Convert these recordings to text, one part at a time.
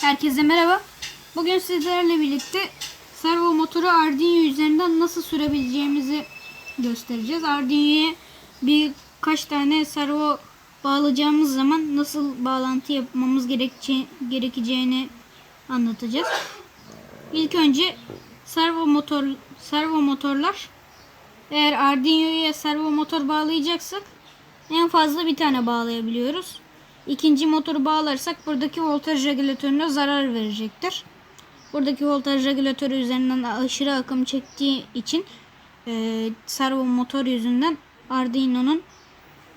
Herkese merhaba. Bugün sizlerle birlikte servo motoru Arduino üzerinden nasıl sürebileceğimizi göstereceğiz. Arduino'ya birkaç tane servo bağlayacağımız zaman nasıl bağlantı yapmamız gerekçe- gerekeceğini anlatacağız. İlk önce servo motor servo motorlar eğer Arduino'ya servo motor bağlayacaksak en fazla bir tane bağlayabiliyoruz. İkinci motoru bağlarsak buradaki voltaj regülatörüne zarar verecektir. Buradaki voltaj regülatörü üzerinden aşırı akım çektiği için e, servo motor yüzünden Arduino'nun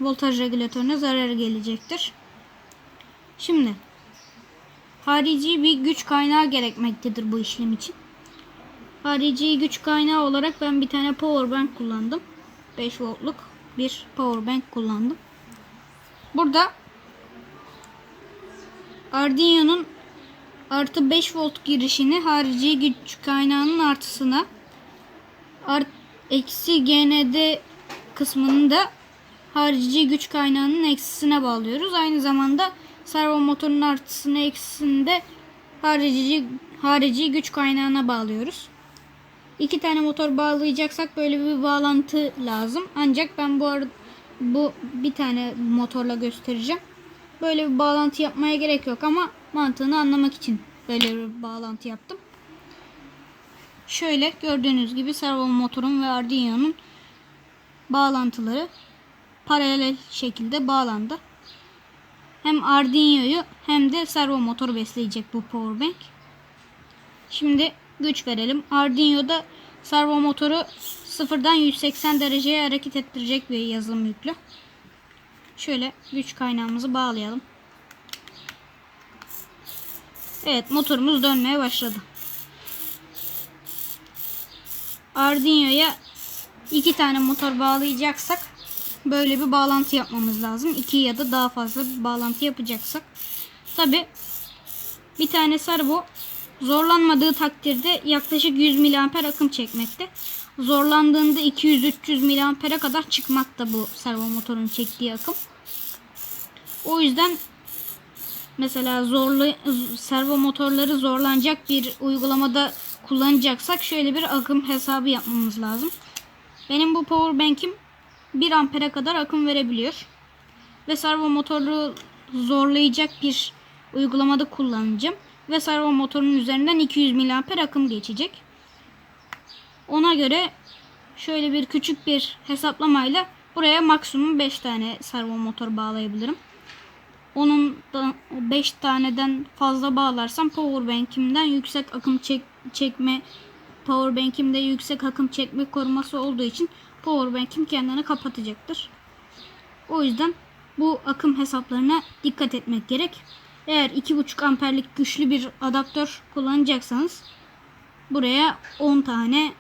voltaj regülatörüne zarar gelecektir. Şimdi harici bir güç kaynağı gerekmektedir bu işlem için. Harici güç kaynağı olarak ben bir tane power bank kullandım. 5 voltluk bir power bank kullandım. Burada Arduino'nun artı 5 volt girişini harici güç kaynağının artısına art, eksi GND kısmını da harici güç kaynağının eksisine bağlıyoruz. Aynı zamanda servo motorun artısını eksisini de harici, harici güç kaynağına bağlıyoruz. İki tane motor bağlayacaksak böyle bir bağlantı lazım. Ancak ben bu arada bu bir tane motorla göstereceğim. Böyle bir bağlantı yapmaya gerek yok ama mantığını anlamak için böyle bir bağlantı yaptım. Şöyle gördüğünüz gibi servo motorun ve Arduino'nun bağlantıları paralel şekilde bağlandı. Hem Arduino'yu hem de servo motoru besleyecek bu powerbank. Şimdi güç verelim. Arduino'da servo motoru sıfırdan 180 dereceye hareket ettirecek bir yazılım yüklü. Şöyle güç kaynağımızı bağlayalım. Evet motorumuz dönmeye başladı. Arduino'ya iki tane motor bağlayacaksak böyle bir bağlantı yapmamız lazım. İki ya da daha fazla bir bağlantı yapacaksak. Tabi bir tane servo zorlanmadığı takdirde yaklaşık 100 mAh akım çekmekte. Zorlandığında 200-300 mAh'e kadar çıkmakta bu servo motorun çektiği akım. O yüzden mesela zorlu servo motorları zorlanacak bir uygulamada kullanacaksak şöyle bir akım hesabı yapmamız lazım. Benim bu power bank'im 1 ampere kadar akım verebiliyor. Ve servo motoru zorlayacak bir uygulamada kullanacağım. Ve servo motorun üzerinden 200 mAh akım geçecek. Ona göre şöyle bir küçük bir hesaplamayla buraya maksimum 5 tane servo motor bağlayabilirim. Onun da 5 taneden fazla bağlarsam powerbank'imden yüksek akım çek, çekme powerbank'imde yüksek akım çekme koruması olduğu için powerbank'im kendini kapatacaktır. O yüzden bu akım hesaplarına dikkat etmek gerek. Eğer 2.5 amperlik güçlü bir adaptör kullanacaksanız buraya 10 tane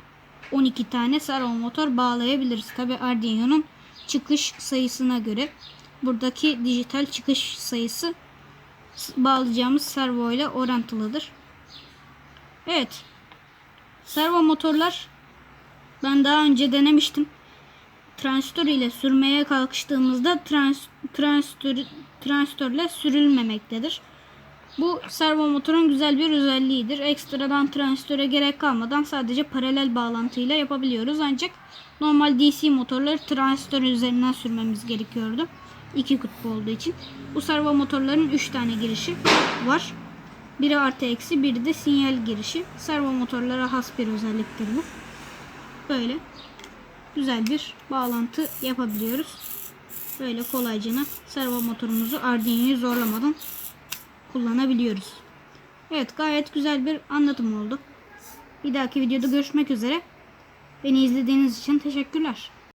12 tane servo motor bağlayabiliriz. Tabi Arduino'nun çıkış sayısına göre buradaki dijital çıkış sayısı bağlayacağımız servo ile orantılıdır. Evet. Servo motorlar ben daha önce denemiştim. Transistör ile sürmeye kalkıştığımızda trans, transistör, transistörle sürülmemektedir. Bu servo motorun güzel bir özelliğidir. Ekstradan transistöre gerek kalmadan sadece paralel bağlantıyla yapabiliyoruz. Ancak normal DC motorları transistör üzerinden sürmemiz gerekiyordu. İki kutbu olduğu için. Bu servo motorların 3 tane girişi var. Biri artı eksi, biri de sinyal girişi. Servo motorlara has bir özelliktir bu. Böyle güzel bir bağlantı yapabiliyoruz. Böyle kolayca servo motorumuzu Arduino'yu zorlamadan kullanabiliyoruz. Evet gayet güzel bir anlatım oldu. Bir dahaki videoda görüşmek üzere. Beni izlediğiniz için teşekkürler.